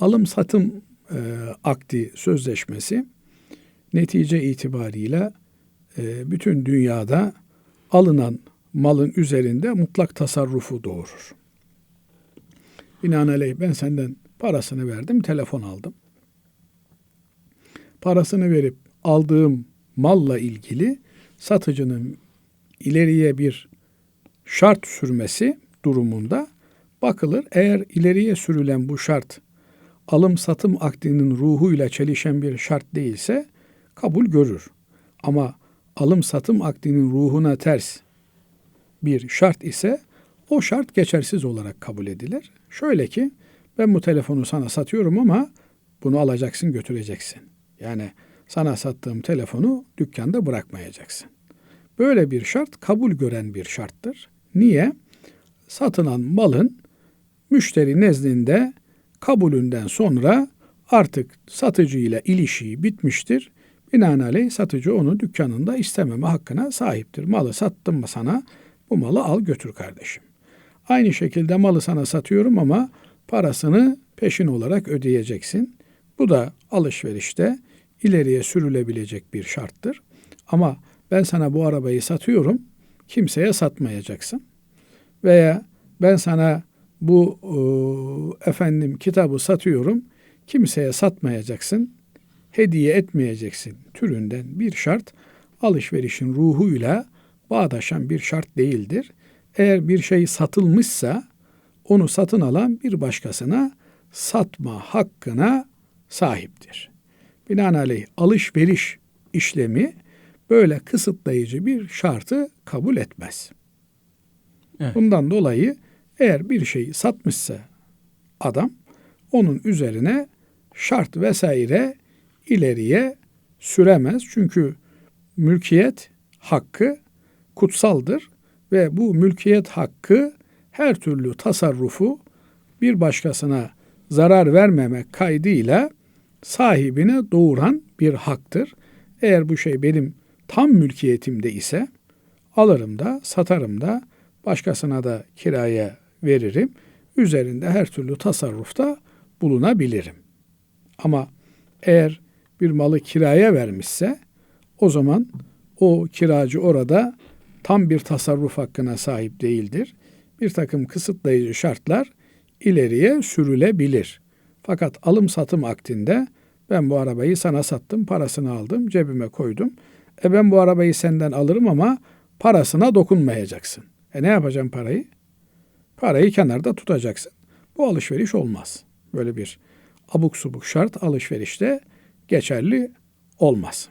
alım satım e, akdi sözleşmesi netice itibariyle e, bütün dünyada alınan malın üzerinde mutlak tasarrufu doğurur. Binaenaleyh ben senden parasını verdim, telefon aldım. Parasını verip aldığım malla ilgili satıcının ileriye bir şart sürmesi durumunda bakılır. Eğer ileriye sürülen bu şart alım satım akdinin ruhuyla çelişen bir şart değilse kabul görür. Ama alım satım akdinin ruhuna ters bir şart ise o şart geçersiz olarak kabul edilir. Şöyle ki ben bu telefonu sana satıyorum ama bunu alacaksın götüreceksin. Yani sana sattığım telefonu dükkanda bırakmayacaksın. Böyle bir şart kabul gören bir şarttır. Niye? Satılan malın müşteri nezdinde kabulünden sonra artık satıcı ile ilişiği bitmiştir. Binaenaleyh satıcı onu dükkanında istememe hakkına sahiptir. Malı sattım mı sana bu malı al götür kardeşim. Aynı şekilde malı sana satıyorum ama parasını peşin olarak ödeyeceksin. Bu da alışverişte ileriye sürülebilecek bir şarttır. Ama ben sana bu arabayı satıyorum, kimseye satmayacaksın. Veya ben sana bu e, efendim kitabı satıyorum, kimseye satmayacaksın, hediye etmeyeceksin türünden bir şart alışverişin ruhuyla bağdaşan bir şart değildir. Eğer bir şey satılmışsa onu satın alan bir başkasına satma hakkına sahiptir. Binaenaleyh alışveriş işlemi böyle kısıtlayıcı bir şartı kabul etmez. Evet. Bundan dolayı eğer bir şeyi satmışsa adam onun üzerine şart vesaire ileriye süremez. Çünkü mülkiyet hakkı kutsaldır ve bu mülkiyet hakkı her türlü tasarrufu bir başkasına zarar vermemek kaydıyla sahibine doğuran bir haktır. Eğer bu şey benim tam mülkiyetimde ise alırım da satarım da başkasına da kiraya veririm. Üzerinde her türlü tasarrufta bulunabilirim. Ama eğer bir malı kiraya vermişse o zaman o kiracı orada tam bir tasarruf hakkına sahip değildir. Bir takım kısıtlayıcı şartlar ileriye sürülebilir. Fakat alım satım aktinde ben bu arabayı sana sattım, parasını aldım, cebime koydum. E ben bu arabayı senden alırım ama parasına dokunmayacaksın. E ne yapacağım parayı? Parayı kenarda tutacaksın. Bu alışveriş olmaz. Böyle bir abuk subuk şart alışverişte geçerli olmaz.